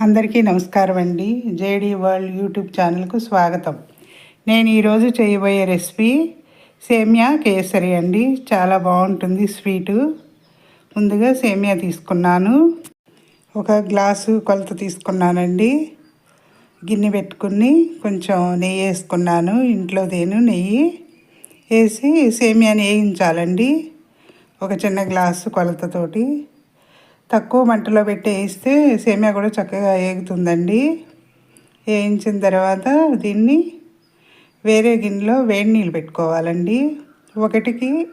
అందరికీ నమస్కారం అండి. జేడీ వరల్డ్ యూట్యూబ్ ఛానల్కు స్వాగతం. నేను ఈరోజు చేయబోయే రెసిపీ సేమియా కేసరి అండి. చాలా బాగుంటుంది స్వీటు. ముందుగా సేమియా తీసుకున్నాను. ఒక గ్లాసు కొలత తీసుకున్నానండి. గిన్నె పెట్టుకుని కొంచెం నెయ్యి వేసుకున్నాను. ఇంట్లో తేను నెయ్యి వేసి సేమియాని వేయించాలండి ఒక చిన్న గ్లాసు కొలతతోటి. తక్కువ మంటలో పెట్టి వేస్తే సేమియా కూడా చక్కగా వేగుతుందండి వేయించిన తర్వాత దీన్ని వేరే గిన్నెలో వేడి నీళ్ళు పెట్టుకోవాలండి. ఒకటికి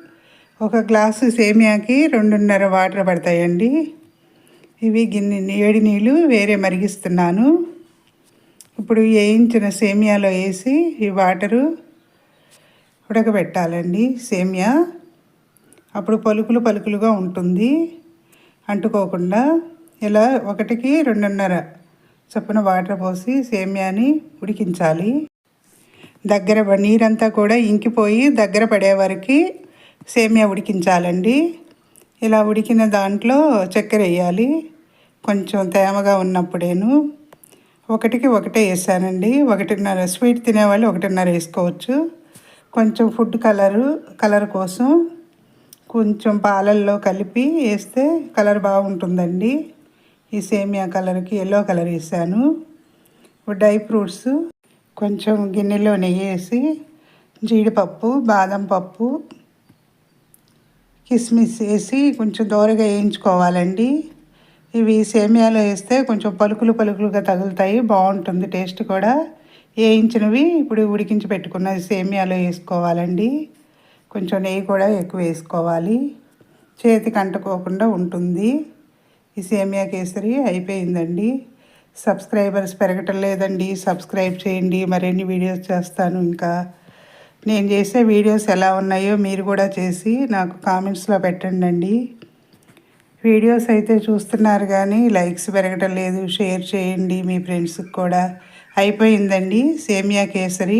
ఒక గ్లాసు సేమియాకి రెండున్నర వాటర్ పడతాయండి. ఇవి గిన్నె వేడి నీళ్ళు వేరే మరిగిస్తున్నాను. ఇప్పుడు వేయించిన సేమియాలో వేసి ఈ వాటరు ఉడకబెట్టాలండి సేమియా. అప్పుడు పలుకులు పలుకులుగా ఉంటుంది. అంటుకోకుండా ఇలా ఒకటికి రెండున్నర చొప్పున వాటర్ పోసి సేమ్యాని ఉడికించాలి. దగ్గర నీరంతా కూడా ఇంకిపోయి దగ్గర పడే వరకు సేమియా ఉడికించాలండి. ఇలా ఉడికిన దాంట్లో చక్కెర వేయాలి. కొంచెం తేమగా ఉన్నప్పుడేను. ఒకటికి ఒకటే వేసానండి ఒకటిన్నర స్వీట్ తినేవాళ్ళు ఒకటిన్నర వేసుకోవచ్చు. కొంచెం ఫుడ్ కలరు కలర్ కోసం కొంచెం పాలల్లో కలిపి వేస్తే కలర్ బాగుంటుందండి. ఈ సేమియా కలర్కి ఎల్లో కలర్ వేసాను. డ్రై ఫ్రూట్స్ కొంచెం గిన్నెలో నెయ్యి వేసి జీడిపప్పు బాదం పప్పు కిస్మిస్ వేసి కొంచెం దోరగా వేయించుకోవాలండి. ఇవి సేమియాలో వేస్తే కొంచెం పలుకులు పలుకులుగా తగులుతాయి బాగుంటుంది టేస్ట్ కూడా. వేయించినవి ఇప్పుడు ఉడికించి పెట్టుకున్న సేమియాలో వేసుకోవాలండి. కొంచెం నెయ్యి కూడా ఎక్కువ వేసుకోవాలి. చేతికి అంటుకోకుండా ఉంటుంది. ఈ సేమియా కేసరి అయిపోయిందండి. సబ్స్క్రైబర్స్ పెరగటం లేదండి. సబ్స్క్రైబ్ చేయండి. మరిన్ని వీడియోస్ చేస్తాను ఇంకా. నేను చేసే వీడియోస్ ఎలా ఉన్నాయో మీరు కూడా చేసి నాకు కామెంట్స్లో పెట్టండి అండి వీడియోస్ అయితే చూస్తున్నారు కానీ లైక్స్ పెరగటం లేదు. షేర్ చేయండి మీ ఫ్రెండ్స్కి కూడా. అయిపోయిందండి సేమియా కేసరి.